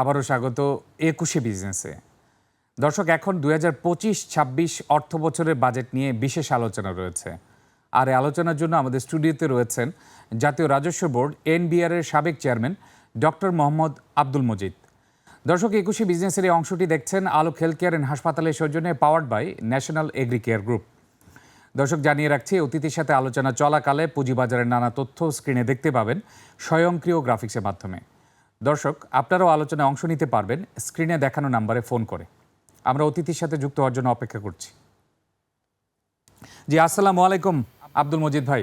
আবারও স্বাগত একুশে বিজনেসে। দর্শক, এখন দুই হাজার পঁচিশ, ছাব্বিশ অর্থ বছরের বাজেট নিয়ে বিশেষ আলোচনা রয়েছে। আর আলোচনার জন্য আমাদের স্টুডিওতে রয়েছেন জাতীয় রাজস্ব বোর্ড, এনবিআর এর সাবেক চেয়ারম্যান ডক্টর মোহাম্মদ আব্দুল মজিদ। দর্শক, একুশে বিজনেসের এই অংশটি দেখছেন আলোক হেলথ কেয়ার অ্যান্ড হাসপাতালের সৌজন্যে powered by national agri care group. দর্শক, জানিয়ে রাখছি, অতিথির সাথে আলোচনা চলাকালে পুঁজিবাজারের নানা তথ্য স্ক্রিনে দেখতে পাবেন স্বয়ংক্রিয় গ্রাফিক্সের মাধ্যমে। দর্শক আপনারাও আলোচনায় অংশ নিতে পারবেন। স্ক্রিনে দেখানো নাম্বারে ফোন করে। আমরা অতিথির সাথে যুক্ত হওয়ার জন্য অপেক্ষা করছি। জি আসসালামু আলাইকুম আব্দুল মজিদ ভাই।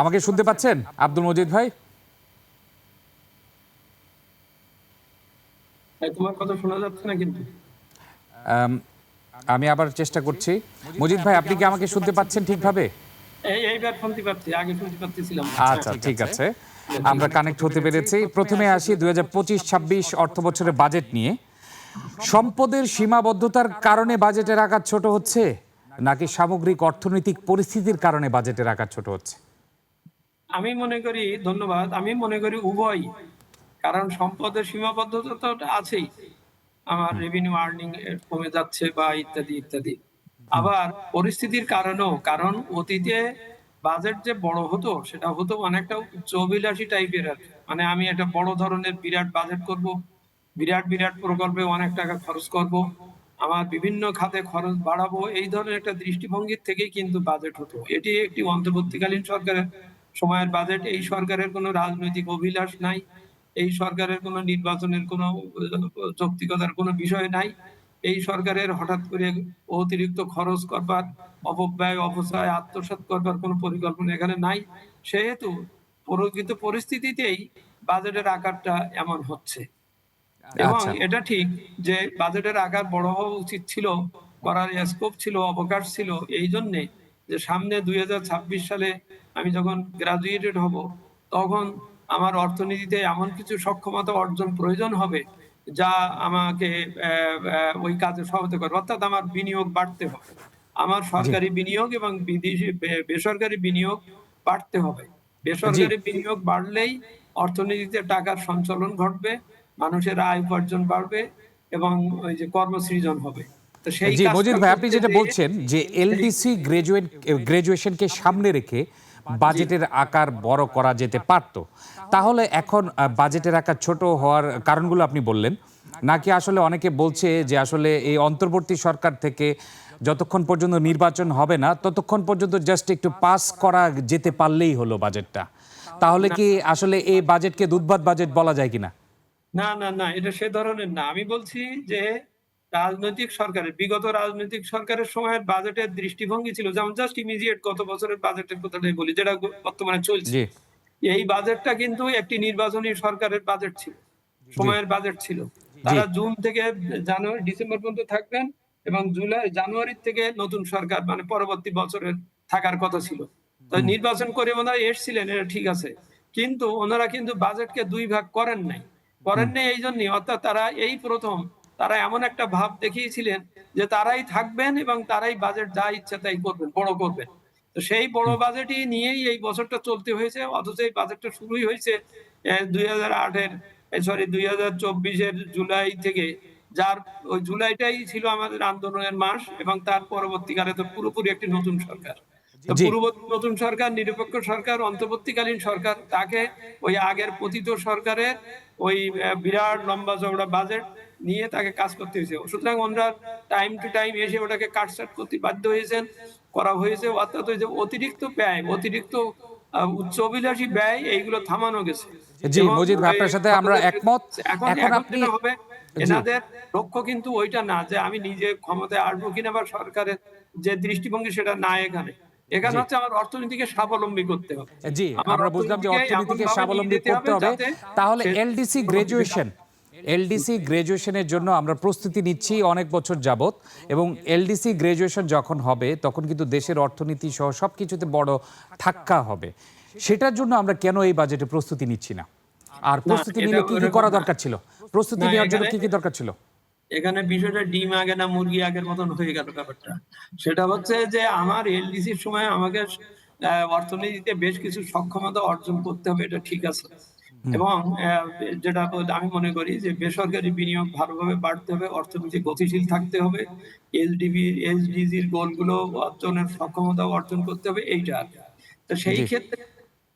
আমাকে শুনতে পাচ্ছেন আব্দুল মজিদ ভাই? হ্যাঁ, তোমার কথা শোনা যাচ্ছে না কিন্তু। আম, আমি আবার চেষ্টা করছি। মজিদ ভাই আপনি কি আমাকে শুনতে পাচ্ছেন ঠিকভাবে? এই এইবার শুনতে পাচ্ছি আগে শুনতে পাচ্ছিলাম আচ্ছা ঠিক আছে। আমরা কানেক্ট হতে পেরেছি। প্রথমে আসি দুই হাজার পঁচিশ ছাব্বিশ অর্থ বছরের বাজেট নিয়ে। সম্পদের সীমাবদ্ধতার কারণে বাজেটের আকার ছোট হচ্ছে নাকি সামগ্রিক অর্থনৈতিক পরিস্থিতির কারণে বাজেটের আকার ছোট হচ্ছে? আমি মনে করি ধন্যবাদ আমি মনে করি উভয় কারণ সম্পদের সীমাবদ্ধতা তো আছেই। আমার রেভিনিউ আর্নিং কমে যাচ্ছে বা ইত্যাদি ইত্যাদি। আবার পরিস্থিতির কারণেও, কারণ অতীতে বাজেট যে বড় হতো, সেটা হতো অনেকটা উচ্চ অভিলাষী টাইপের আর মানে আমি একটা বড় ধরনের বিরাট বাজেট করব, বিরাট বিরাট প্রকল্পে অনেক টাকা খরচ করব, আমার বিভিন্ন খাতে খরচ বাড়াবো, এই ধরনের একটা দৃষ্টিভঙ্গির থেকেই কিন্তু বাজেট হতো। এটি একটি অন্তর্বর্তীকালীন সরকারের সময়ের বাজেট। এই সরকারের কোনো রাজনৈতিক অভিলাষ নাই, এই সরকারের কোনো নির্বাচনের কোনো যৌক্তিকতার কোনো বিষয় নাই। এই সরকারের হঠাৎ করে অতিরিক্ত খরচ করবার অপব্যয় অপচয় আত্মসাৎ করবার কোনো পরিকল্পনা এখানে নাই সেহেতু প্রকৃত পরিস্থিতিতেই বাজেটের আকারটা এমন হচ্ছে এবং আচ্ছা। এটা ঠিক যে বাজেটের আকার বড় হওয়া উচিত ছিল করার স্কোপ ছিল অবকাশ ছিল এই জন্যে যে সামনে দুই হাজার ছাব্বিশ সালে আমি যখন গ্রাজুয়েটেড হব তখন আমার অর্থনীতিতে এমন কিছু সক্ষমতা অর্জন প্রয়োজন হবে যা আমাকে ওই কাজে সহায়তা করবে। অর্থাৎ আমার বিনিয়োগ বাড়তে হবে। আমার সরকারি বিনিয়োগ এবং বিদেশি বেসরকারি বিনিয়োগ বাড়তে হবে। বেসরকারি বিনিয়োগ বাড়লেই অর্থনীতিতে টাকার সঞ্চালন ঘটবে মানুষের আয় উপার্জন বাড়বে এবং ওই যে কর্মসৃজন হবে। তো সেই জি মজিদ ভাই আপনি যেটা বলছেন যে এলডিসি গ্রাজুয়েট গ্রাজুয়েশনকে সামনে রেখে বাজেটের আকার বড় করা যেতে পারত। তাহলে এখন বাজেটের আকার ছোট হওয়ার কারণগুলো আপনি বললেন। নাকি আসলে অনেকে বলছে যে আসলে এই অন্তর্বর্তী সরকার থেকে যতক্ষণ পর্যন্ত নির্বাচন হবে না, ততক্ষণ পর্যন্ত জাস্ট একটু পাস করা যেতে পারলেই হলো বাজেটটা। তাহলে কি আসলে এই বাজেটকে দুধবাদ বাজেট বলা যায় কিনা? না না না, এটা সে ধরনের না। আমি বলছি যে রাজনৈতিক সরকারের বিগত রাজনৈতিক সরকারের সময়ের বাজেটের দৃষ্টিভঙ্গি ছিল। যেমন জাস্ট ইমিডিয়েট গত বছরের বাজেটের কথাটাই বলি যেটা বর্তমানে চলছে। এই বাজেটটা কিন্তু একটি নির্বাচনী সরকারের বাজেট ছিল সময়ের বাজেট ছিল। তারা জুন থেকে জানুয়ারি ডিসেম্বর পর্যন্ত থাকবেন এবং জুলাই জানুয়ারি থেকে নতুন সরকার মানে পরবর্তী বছরের থাকার কথা ছিল। তো নির্বাচন করে ওনারা এসছিলেন এটা ঠিক আছে। কিন্তু ওনারা কিন্তু বাজেটকে দুই ভাগ করেন নাই। করেন নাই এই জন্য অর্থাৎ তারা এই প্রথম তারা এমন একটা ভাব দেখিয়েছিলেন যে তারাই থাকবেন এবং তারাই বাজেট যা ইচ্ছা তাই করবেন বড় করবেন। তো সেই বড় বাজেটই নিয়েই এই বছরটা চলতে হয়েছে। অথচ এই বাজেটটা শুরুই হয়েছে দুই হাজার আটের সরি দুই হাজার চব্বিশের জুলাই থেকে। যার ওই জুলাইটাই ছিল আমাদের আন্দোলনের মাস এবং তার পরবর্তীকালে তো পুরোপুরি একটি নতুন সরকার। পূর্ববর্তী নতুন সরকার নিরপেক্ষ সরকার অন্তর্বর্তীকালীন সরকার তাকে ওই আগের পতিত সরকারের ওই বিরাট লম্বা চওড়া বাজেট নিয়ে তাকে কাজ করতে হয়েছে। সুতরাং ওনারা টাইম টু টাইম এসে ওটাকে কাটছাট করতে বাধ্য হয়েছেন করা হয়েছে। অর্থাৎ ওই যে অতিরিক্ত ব্যয় অতিরিক্ত উচ্চ অভিলাষী ব্যয় এইগুলো থামানো গেছে। জি, মজিদ ভাই, আপনার সাথে আমরা একমত। এখন আপনি- হবে এনাদের লক্ষ্য কিন্তু ওইটা না যে আমি নিজে ক্ষমতায় আসব কিনা বা সরকারের যে দৃষ্টিভঙ্গি সেটা না এখানে। এখানে হচ্ছে আমার অর্থনীতিকে স্বাবলম্বী করতে হবে। জি আমরা বুঝলাম যে অর্থনীতিকে স্বাবলম্বী করতে হবে হবে। তাহলে এলডিসি গ্রাজুয়েশন এলডিসি গ্রাজুয়েশনের জন্য আমরা প্রস্তুতি নিচ্ছি অনেক বছর যাবত এবং এলডিসি গ্রাজুয়েশন যখন হবে তখন কিন্তু দেশের অর্থনীতি সহ সব কিছুতে বড় ধাক্কা হবে। সেটার জন্য আমরা কেন এই বাজেটে প্রস্তুতি নিচ্ছি না? আর প্রস্তুতি নিলে কি কি করা দরকার ছিল? প্রস্তুতি নেওয়ার জন্য কি কি দরকার ছিল? এখানে বিষয়টা ডিম আগে না মুরগি আগের মতন হয়ে গেল ব্যাপারটা। সেটা হচ্ছে যে আমার এলডিসির সময় আমাকে অর্থনীতিতে বেশ কিছু সক্ষমতা অর্জন করতে হবে এটা ঠিক আছে। এবং যেটা আমি মনে করি যে বেসরকারি বিনিয়োগ ভালোভাবে বাড়তে হবে অর্থনীতি গতিশীল থাকতে হবে এসডিবি এসডিজির গোলগুলো অর্জনের সক্ষমতা অর্জন করতে হবে এইটা। তো সেই ক্ষেত্রে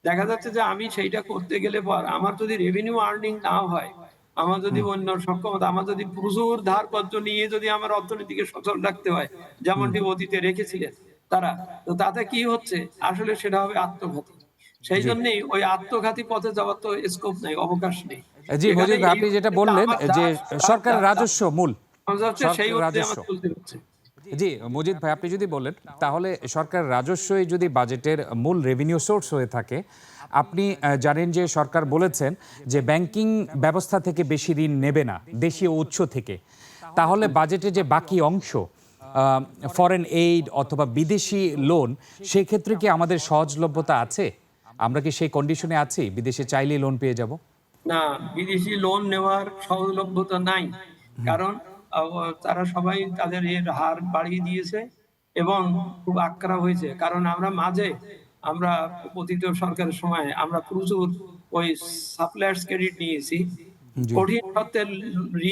দেখা যাচ্ছে যে আমি সেইটা করতে গেলে পর আমার যদি রেভিনিউ আর্নিং না হয় আমার যদি অন্য সক্ষমতা আমার যদি প্রচুর ধার নিয়ে যদি আমার অর্থনীতিকে সচল রাখতে হয় যেমনটি অতীতে রেখেছিলেন তারা তো তাতে কি হচ্ছে? আসলে সেটা হবে আত্মঘাতী। সেই জন্যই ওই আত্মঘাতী পথে যাওয়ার তো স্কোপ নেই অবকাশ নেই। জি মজিদ আপনি যেটা বললেন যে রাজস্ব মূল সেই রাজস্ব। জি মজিদ ভাই আপনি যদি বলেন তাহলে সরকার রাজস্বই যদি বাজেটের মূল রেভিনিউ সোর্স হয়ে থাকে আপনি জানেন যে সরকার বলেছেন যে ব্যাংকিং ব্যবস্থা থেকে বেশি ঋণ নেবে না দেশীয় উৎস থেকে। তাহলে বাজেটে যে বাকি অংশ ফরেন এইড অথবা বিদেশি লোন সেই ক্ষেত্রে কি আমাদের সহজলভ্যতা আছে? আমরা কি সেই কন্ডিশনে আছি? বিদেশে চাইলে লোন পেয়ে যাব? না বিদেশি লোন নেওয়ার সহজলভ্যতা নাই। কারণ তারা সবাই তাদের এর হার বাড়িয়ে দিয়েছে এবং খুব আক্রা হয়েছে। কারণ আমরা মাঝে আমরা অতীত সরকারের সময় আমরা প্রচুর ওই সাপ্লায়ার্স ক্রেডিট নিয়েছি। কঠিন সত্ত্বের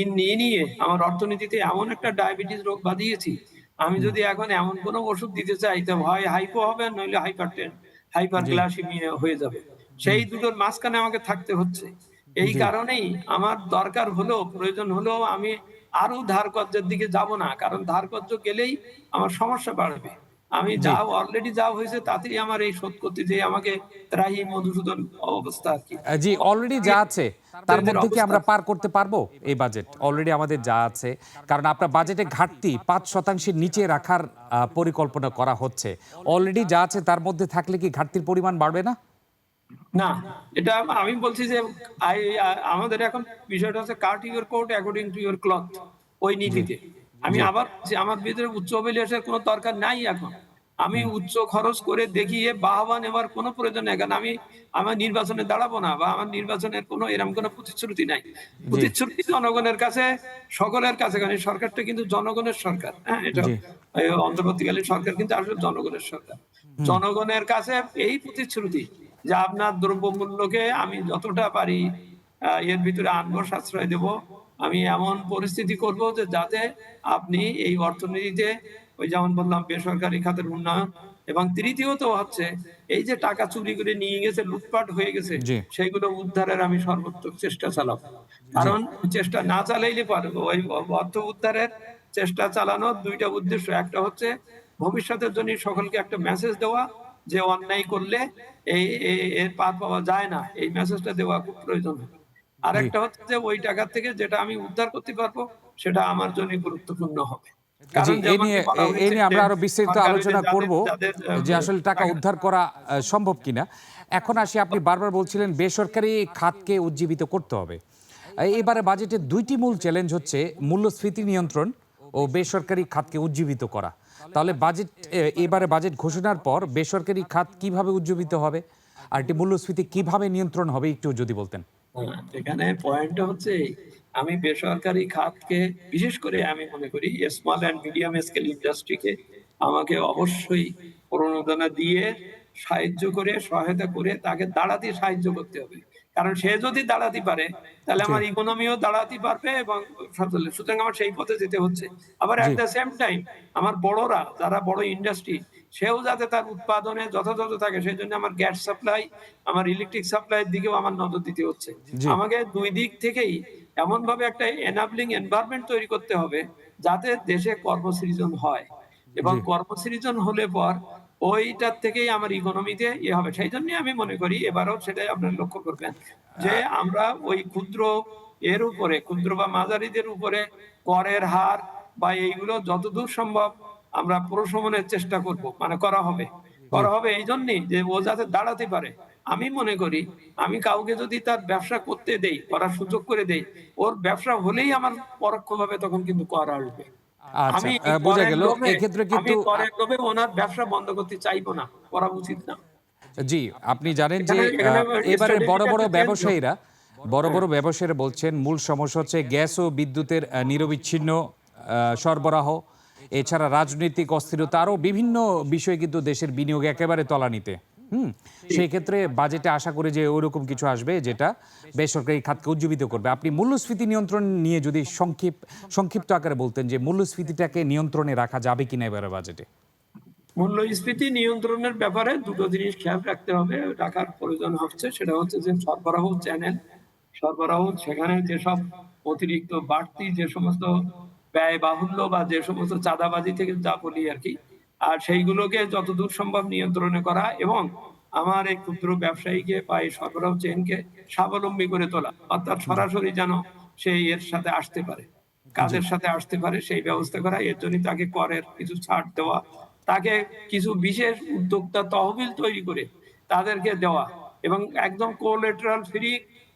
ঋণ নিয়ে নিয়ে আমার অর্থনীতিতে এমন একটা ডায়াবেটিস রোগ বাঁধিয়েছি। আমি যদি এখন এমন কোনো ওষুধ দিতে চাই তো হয় হাইপো হবে নইলে হাইপার টেন হাইপার গ্লাসিমিয়া হয়ে যাবে। সেই দুটোর মাঝখানে আমাকে থাকতে হচ্ছে। এই কারণেই আমার দরকার হলো প্রয়োজন হলো আমি আরও ধার কর্জের দিকে যাব না। কারণ ধার কর্জ গেলেই আমার সমস্যা বাড়বে। আমি যা অলরেডি যা হয়েছে তাতেই আমার এই শোধ করতে যে আমাকে ত্রাহি মধুসূদন অবস্থা আর কি জি অলরেডি যা আছে তার মধ্যে কি আমরা পার করতে পারব এই বাজেট অলরেডি আমাদের যা আছে কারণ আপনার বাজেটে ঘাটতি পাঁচ শতাংশের নিচে রাখার পরিকল্পনা করা হচ্ছে। অলরেডি যা আছে তার মধ্যে থাকলে কি ঘাটতির পরিমাণ বাড়বে না? না এটা আমি বলছি যে আমাদের এখন বিষয়টা হচ্ছে cut your coat according to your cloth ওই নীতিতে। আমি আবার আমার ভিতরে উচ্চ অভিলাষের কোনো দরকার নাই এখন। আমি উচ্চ খরচ করে দেখিয়ে বাহবা নেওয়ার কোনো প্রয়োজন নেই। কারণ আমি আমার নির্বাচনে দাঁড়াবো না বা আমার নির্বাচনের কোনো এরকম কোনো প্রতিশ্রুতি নাই। প্রতিশ্রুতি জনগণের কাছে সকলের কাছে কারণ সরকারটা কিন্তু জনগণের সরকার হ্যাঁ এটা। অন্তর্বর্তীকালীন সরকার কিন্তু আসলে জনগণের সরকার। জনগণের কাছে এই প্রতিশ্রুতি যে আপনার দ্রব্যমূল্যকে আমি যতটা পারি এর ভিতরে আনব সাশ্রয় দেব আমি এমন পরিস্থিতি করব যে যাতে আপনি এই অর্থনীতিতে ওই যেমন বললাম বেসরকারি খাতের উন্নয়ন এবং তৃতীয়ত হচ্ছে এই যে টাকা চুরি করে নিয়ে গেছে লুটপাট হয়ে গেছে জি। সেইগুলো উদ্ধারের আমি সর্বোত্তম চেষ্টা চালাবো। কারণ চেষ্টা না চালাইলে পারব ওই অর্থ উদ্ধারের চেষ্টা চালানোর দুইটা উদ্দেশ্য। একটা হচ্ছে ভবিষ্যতের জন্য সকলকে একটা মেসেজ দেওয়া যে অন্যায় করলে এই এই- এর পার পাওয়া যায় না। এই মেসেজটা দেওয়া খুব প্রয়োজন। আর একটা হচ্ছে যে ওই টাকা থেকে যেটা আমি উদ্ধার করতে পারব সেটা আমার জন্য গুরুত্বপূর্ণ হবে। এই নিয়ে এই নিয়ে আমরা আরও বিস্তারিত আলোচনা করব যে আসলে টাকা উদ্ধার করা সম্ভব কিনা। এখন আসি আপনি বারবার বলছিলেন বেসরকারি খাতকে উজ্জীবিত করতে হবে। এবারে বাজেটের দুইটি মূল চ্যালেঞ্জ হচ্ছে মূল্যস্ফীতি নিয়ন্ত্রণ ও বেসরকারি খাতকে উজ্জীবিত করা। তাহলে বাজেট এবারে বাজেট ঘোষণার পর বেসরকারি খাত কীভাবে উজ্জীবিত হবে? আর এটি মূল্যস্ফীতি কীভাবে নিয়ন্ত্রণ হবে একটু যদি বলতেন। এখানে পয়েন্টটা হচ্ছে, আমি বেসরকারি খাতকে, বিশেষ করে আমি মনে করি স্মল অ্যান্ড মিডিয়াম স্কেল ইন্ডাস্ট্রিকে আমাকে অবশ্যই প্রণোদনা দিয়ে সাহায্য করে, সহায়তা করে, তাকে দাঁড়াতে সাহায্য করতে হবে। কারণ সে যদি দাঁড়াতে পারে তাহলে আমার ইকোনমিও দাঁড়াতে পারবে এবং সুতরাং আমার সেই পথে যেতে হচ্ছে। আবার অ্যাট দ্য সেম টাইম আমার বড়রা যারা বড় ইন্ডাস্ট্রি সেও যাতে তার উৎপাদনে যথাযথ থাকে সেই জন্য আমার গ্যাস সাপ্লাই আমার ইলেকট্রিক সাপ্লাইয়ের দিকেও আমার নজর দিতে হচ্ছে। আমাকে দুই দিক থেকেই এমন ভাবে একটা এনাবলিং এনভায়রনমেন্ট তৈরি করতে হবে যাতে দেশে কর্মসৃজন হয়। এবং। কর্মসৃজন হলে পর ওইটার থেকেই আমার ইকোনমিতে ইয়ে হবে। সেই জন্য আমি মনে করি এবারও সেটাই আপনারা লক্ষ্য করবেন যে আমরা ওই ক্ষুদ্র এর উপরে ক্ষুদ্র বা মাঝারিদের উপরে করের হার বা এইগুলো যতদূর সম্ভব আমরা প্রশমনের চেষ্টা করব মানে করা হবে। করা হবে এই জন্যই যে ও যাতে দাঁড়াতে পারে। আমি মনে করি আমি কাউকে যদি তার ব্যবসা করতে দেই করার সুযোগ করে দেই ওর ব্যবসা হলেই আমার পরোক্ষভাবে তখন কিন্তু কর আসবে। আচ্ছা বোঝা গেল। এক্ষেত্রে কিন্তু ওনার ব্যবসা বন্ধ করতে চাইব না করা উচিত না। জি আপনি জানেন যে এবারে বড় বড় ব্যবসায়ীরা বড় বড় ব্যবসায়ীরা বলছেন মূল সমস্যা হচ্ছে গ্যাস ও বিদ্যুতের নিরবিচ্ছিন্ন সরবরাহ। এছাড়া রাজনৈতিক অস্থিরতা আরও বিভিন্ন বিষয় কিন্তু দেশের বিনিয়োগ একেবারে তলানিতে। হুম, সেই ক্ষেত্রে বাজেটে আশা করে যে ওরকম কিছু আসবে যেটা বেসরকারি খাতকে উজ্জীবিত করবে। আপনি মূল্যস্ফীতি নিয়ন্ত্রণ নিয়ে যদি সংক্ষিপ্ত সংক্ষিপ্ত আকারে বলতেন যে মূল্যস্ফীতিটাকে নিয়ন্ত্রণে রাখা যাবে কিনা এবারে বাজেটে মূল্যস্ফীতি নিয়ন্ত্রণের ব্যাপারে দুটো জিনিস খেয়াল রাখতে হবে, রাখার প্রয়োজন হচ্ছে, সেটা হচ্ছে যে সরবরাহ চ্যানেল, সরবরাহ সেখানে যেসব অতিরিক্ত বাড়তি যে সমস্ত ব্যয় বাহুল্য বা যে সমস্ত চাঁদাবাজি থেকে যা বলি আর কি আর সেইগুলোকে যতদূর সম্ভব নিয়ন্ত্রণে করা এবং আমার এই ক্ষুদ্র ব্যবসায়ীকে বা এই সরবরাহ চেনকে স্বাবলম্বী করে তোলা অর্থাৎ সরাসরি যেন সে এর সাথে আসতে পারে কাজের সাথে আসতে পারে সেই ব্যবস্থা করা এর জন্য তাকে করের কিছু ছাড় দেওয়া তাকে কিছু বিশেষ উদ্যোক্তা তহবিল তৈরি করে তাদেরকে দেওয়া এবং একদম কোলেটারাল ফ্রি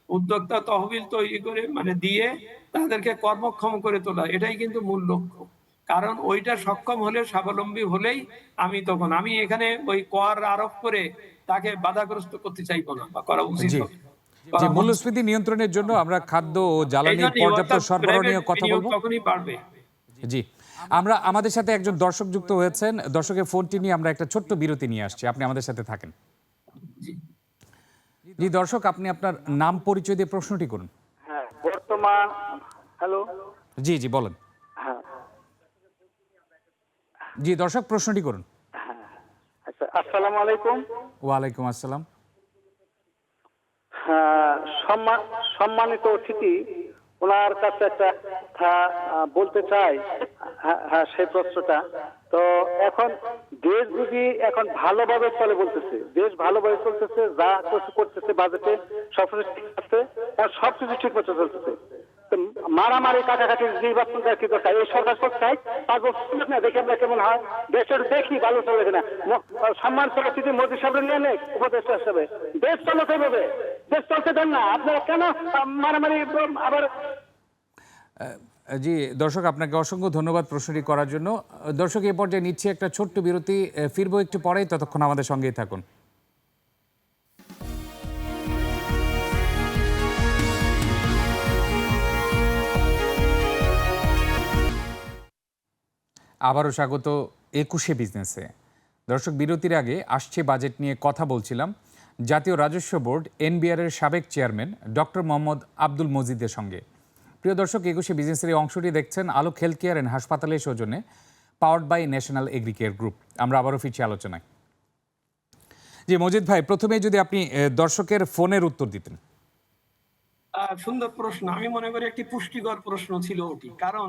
উদ্যোক্তা তহবিল তৈরি করে মানে দিয়ে তাদেরকে কর্মক্ষম করে তোলা এটাই কিন্তু মূল লক্ষ্য। কারণ ওইটা সক্ষম হলে স্বাবলম্বী হলেই আমি তখন আমি এখানে ওই কর আরোপ করে তাকে বাধাগ্রস্ত করতে চাইব না বা করা উচিত যে মূল্যস্ফীতি নিয়ন্ত্রণের জন্য আমরা খাদ্য ও জন্যই পর্যাপ্ত সরবরাহ নিয়ে কথা বলব। তখনই জি। আমরা আমাদের সাথে একজন দর্শক যুক্ত হয়েছেন। দর্শকের ফোনটি নিয়ে আমরা একটা ছোট্ট বিরতি নিয়ে আসছি। আপনি আমাদের সাথে থাকেন। জি। জি দর্শক আপনি আপনার নাম পরিচয় দিয়ে প্রশ্নটি করুন। হ্যাঁ বর্তমান হ্যালো? জি জি বলেন। জি দর্শক প্রশ্নটি করুন। আচ্ছা আসসালামু আলাইকুম। ওয়ালাইকুম আসসালাম। হ্যাঁ, সম্মানিত অতিথি ওনার কাছে একটা কথা বলতে চাই। হ্যাঁ হ্যাঁ সেই প্রশ্নটা। তো এখন দেশ যদি এখন ভালোভাবে চলে বলতেছে দেশ ভালোভাবে চলতেছে যা কিছু করতেছে বাজেটে সবকিছু ঠিক আছে আর সবকিছু ঠিক মতো চলতেছে মারামারি কাটাকাটি নির্বাচন কি দরকার এই সরকার করতে পাঁচ বছর না, দেখি আমরা কেমন হয়? দেশের দেখি, ভালো চলে কিনা। সম্মান যদি মোদী সাহেব নিয়ে নেই, উপদেষ্টা হিসেবে। দেশ চলো কীভাবে দেশ চলতে দেন না, আপনারা কেন মারামারি আবার জি, দর্শক, আপনাকে অসংখ্য ধন্যবাদ প্রশ্নটি করার জন্য। দর্শক, এ পর্যায়ে নিচ্ছে একটা ছোট্ট বিরতি ফিরবো একটু পরেই, ততক্ষণ আমাদের সঙ্গেই থাকুন। আবারও স্বাগত একুশে বিজনেসে। দর্শক, বিরতির আগে আসছে বাজেট নিয়ে কথা বলছিলাম। জাতীয় রাজস্ব বোর্ড, এনবিআর এর সাবেক চেয়ারম্যান ডক্টর মোহাম্মদ আব্দুল মজিদের সঙ্গে। প্রিয় দর্শক, একুশে বিজনেসের এই অংশটি দেখছেন আলোক হেলথ কেয়ার অ্যান্ড হাসপাতালের সৌজন্যে powered by national agricare group. আমরা আবারও ফিরছি আলোচনায়। জি, মজিদ ভাই, প্রথমে যদি আপনি দর্শকের ফোনের উত্তর দিতেন। সুন্দর প্রশ্ন। আমি মনে করি একটি পুষ্টিকর প্রশ্ন ছিল ওটি। কারণ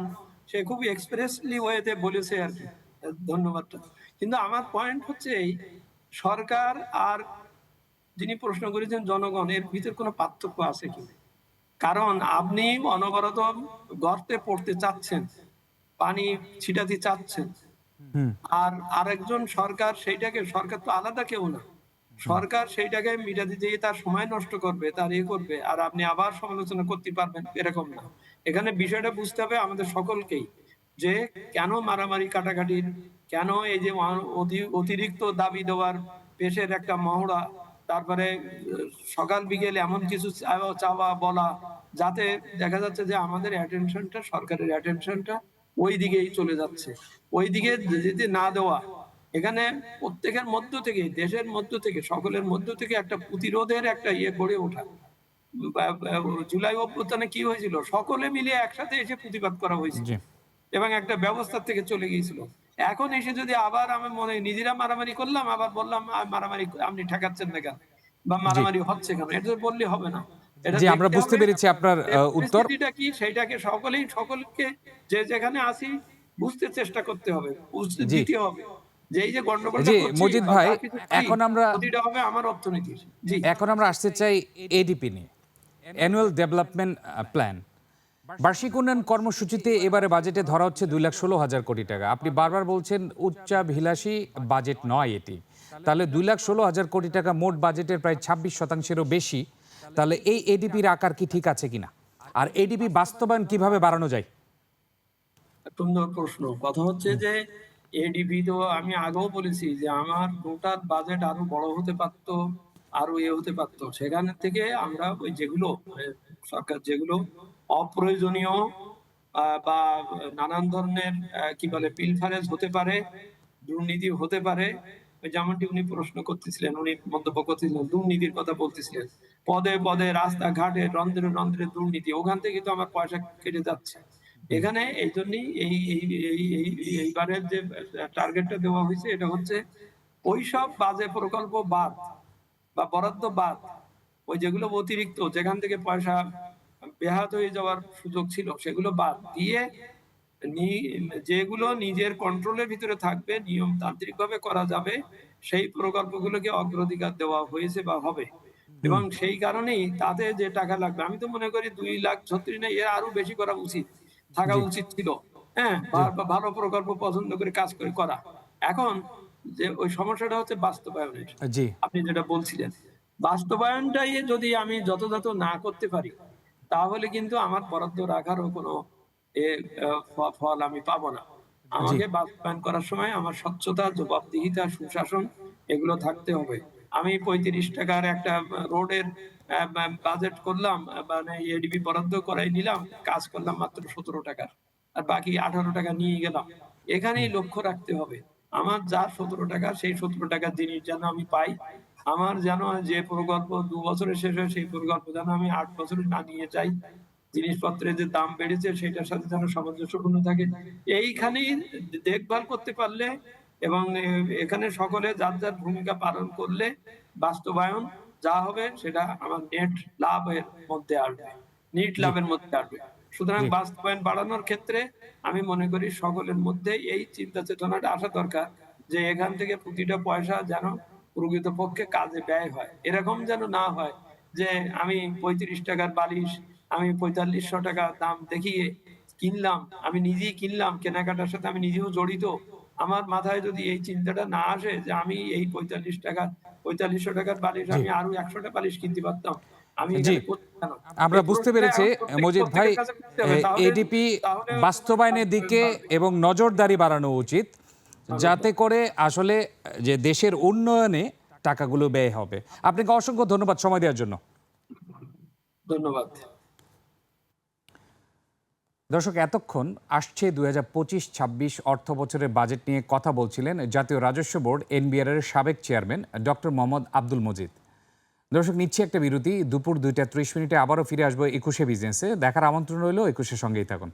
সে খুবই এক্সপ্রেসলি ওয়েতে বলেছে আর কি। ধন্যবাদটা। কিন্তু আমার পয়েন্ট হচ্ছে এই সরকার আর যিনি প্রশ্ন করেছেন জনগণ এর ভিতর কোনো পার্থক্য আছে কি? কারণ আপনি অনবরত গর্তে পড়তে চাচ্ছেন পানি ছিটাতে চাচ্ছেন। আর আরেকজন সরকার সেইটাকে সরকার তো আলাদা কেউ না। সরকার সেইটাকে মিটাতে দিয়ে তার সময় নষ্ট করবে, তার ইয়ে করবে, আর আপনি আবার সমালোচনা করতে পারবেন, এরকম না। এখানে বিষয়টা বুঝতে হবে আমাদের সকলকেই যে কেন মারামারি কাটাকাটির কেন এই যে অতি- অতিরিক্ত দাবি দেওয়ার পেশের একটা মহড়া, তারপরে সকাল বিকেল এমন কিছু চাওয়া- বলা, যাতে দেখা যাচ্ছে যে আমাদের অ্যাটেনশনটা সরকারের অ্যাটেনশনটা ওই দিকেই চলে যাচ্ছে। ওই দিকে যেতে না দেওয়া এখানে প্রত্যেকের মধ্য থেকে দেশের মধ্য থেকে সকলের মধ্য থেকে একটা প্রতিরোধের একটা ইয়ে গড়ে ওঠা। জুলাই অভ্যুত্থানে কি হয়েছিল? সকলে মিলে একসাথে এসে প্রতিবাদ করা হয়েছিল এবং একটা ব্যবস্থা থেকে চলে গিয়েছিল। এখন এসে যদি আবার আমি মনে নিজেরা মারামারি করলাম আবার বললাম মারামারি আপনি ঠেকাচ্ছেন না কেন? বা মারামারি হচ্ছে কেন? এটা বললে হবে না। জি, আমরা বুঝতে পেরেছি আপনার, উত্তর। কি? সেইটাকে সকলেই সকলকে যে যেখানে আসি বুঝতে চেষ্টা করতে হবে বুঝতে দিতে হবে। জি, মজিদ ভাই, এখন আমরা- এখন আমরা আসতে চাই এডিপি নিয়ে। অ্যানুয়াল ডেভেলপমেন্ট প্ল্যান বার্ষিক উন্নয়ন কর্মসূচিতে এবারে বাজেটে ধরা হচ্ছে দুই লাখ ষোলো হাজার কোটি টাকা। আপনি বারবার বলছেন উচ্চাভিলাষী বাজেট নয় এটি। তাহলে দুই লাখ ষোলো হাজার কোটি টাকা মোট বাজেটের প্রায় ছাব্বিশ শতাংশেরও বেশি। তাহলে এই এডিপির আকার কি ঠিক আছে কিনা? আর এডিপি বাস্তবায়ন কীভাবে বাড়ানো যায়? সুন্দর প্রশ্ন। কথা হচ্ছে যে এডিপি তো আমি আগেও বলেছি যে আমার টোটাল বাজেট আরও বড় হতে পারতো, আরও এ হতে পারতো। সেখান থেকে আমরা ওই যেগুলো মানে সরকার যেগুলো অপ্রয়োজনীয় বা নানান ধরনের কি বলে পিলফারেজ হতে পারে, দুর্নীতি হতে পারে যেমনটি উনি প্রশ্ন করতেছিলেন, উনি মন্তব্য করতেছিলেন, দুর্নীতির কথা বলতেছিলেন। পদে পদে, রাস্তাঘাটে, রন্ধ্রে রন্ধ্রে দুর্নীতি, ওখান থেকে তো আমার পয়সা কেটে যাচ্ছে। এখানে এই জন্যই এই এই এই এই- এইবারের যে টার্গেটটা দেওয়া হয়েছে এটা হচ্ছে ওইসব বাজে প্রকল্প বাদ বা বরাদ্দ বাদ ওই যেগুলো অতিরিক্ত যেখান থেকে পয়সা বেহাত হয়ে যাওয়ার সুযোগ ছিল সেগুলো বাদ দিয়ে যেগুলো নিজের কন্ট্রোলের ভিতরে থাকবে নিয়মতান্ত্রিক ভাবে করা যাবে সেই প্রকল্পগুলোকে অগ্রাধিকার দেওয়া হয়েছে বা হবে। এবং সেই কারণেই তাতে যে টাকা লাগবে আমি তো মনে করি দুই লাখ ছত্রিশ না এর আরও বেশি করা উচিত। থাকা উচিত ছিল। হ্যাঁ ভালো প্রকল্প পছন্দ করে কাজ করে করা। এখন যে ওই সমস্যাটা হচ্ছে বাস্তবায়নের। আপনি যেটা বলছিলেন বাস্তবায়নটাই যদি আমি যথাযথ না করতে পারি তাহলে কিন্তু আমার বরাদ্দ রাখারও কোনো ফল আমি পাবো না। আমাকে বাস্তবায়ন করার সময় আমার স্বচ্ছতা জবাবদিহিতা সুশাসন এগুলো থাকতে হবে। আমি পঁয়ত্রিশ টাকার একটা রোডের বাজেট করলাম মানে এডিবি বরাদ্দ করাই নিলাম কাজ করলাম মাত্র সতেরো টাকার। আর বাকি আঠারো টাকা নিয়ে গেলাম। এখানেই লক্ষ্য রাখতে হবে আমার যা সতেরো টাকা সেই সতেরো টাকার জিনিস যেন আমি পাই। আমার যেন যে প্রকল্প দু বছরে শেষ হয় সেই প্রকল্প যেন আমি আট বছরে না নিয়ে যাই। জিনিসপত্রের যে দাম বেড়েছে সেটার সাথে যেন সামঞ্জস্যপূর্ণ থাকে। এইখানেই দেখভাল করতে পারলে এবং এখানে সকলে যার যার ভূমিকা পালন করলে বাস্তবায়ন যা হবে সেটা আমার নেট লাভের মধ্যে আসবে। নিট লাভের মধ্যে আসবে। সুতরাং বাস্তবায়ন বাড়ানোর ক্ষেত্রে আমি মনে করি সকলের মধ্যে এই চিন্তা চেতনাটা আসা দরকার যে এখান থেকে প্রতিটা পয়সা যেন প্রকৃতপক্ষে কাজে ব্যয় হয়। এরকম যেন না হয় যে আমি পঁয়ত্রিশ টাকার বালিশ আমি পঁয়তাল্লিশশো টাকা দাম দেখিয়ে কিনলাম আমি নিজেই কিনলাম কেনাকাটার সাথে আমি নিজেও জড়িত। আমার মাথায় যদি এই চিন্তাটা না আসে যে আমি এই পঁয়তাল্লিশ টাকা পঁয়তাল্লিশশো টাকার বালিশ আমি আরও একশোটা বালিশ কিনতে পারতাম। আমি? আমরা বুঝতে পেরেছি মজিদ ভাই এডিপি বাস্তবায়নের দিকে এবং নজরদারি বাড়ানো উচিত যাতে করে আসলে যে দেশের উন্নয়নে টাকাগুলো ব্যয় হবে। আপনাকে অসংখ্য ধন্যবাদ সময় দেওয়ার জন্য। ধন্যবাদ। দর্শক, এতক্ষণ আসছে দু হাজার পঁচিশ ছাব্বিশ অর্থ বছরের বাজেট নিয়ে কথা বলছিলেন জাতীয় রাজস্ব বোর্ড এনবিআর এর সাবেক চেয়ারম্যান ডক্টর মোহাম্মদ আব্দুল মজিদ। দর্শক, নিচ্ছি একটা বিরতি। দুপুর দুইটা ত্রিশ মিনিটে আবারও ফিরে আসব একুশে বিজনেসে। দেখার আমন্ত্রণ রইল একুশের সঙ্গেই থাকুন।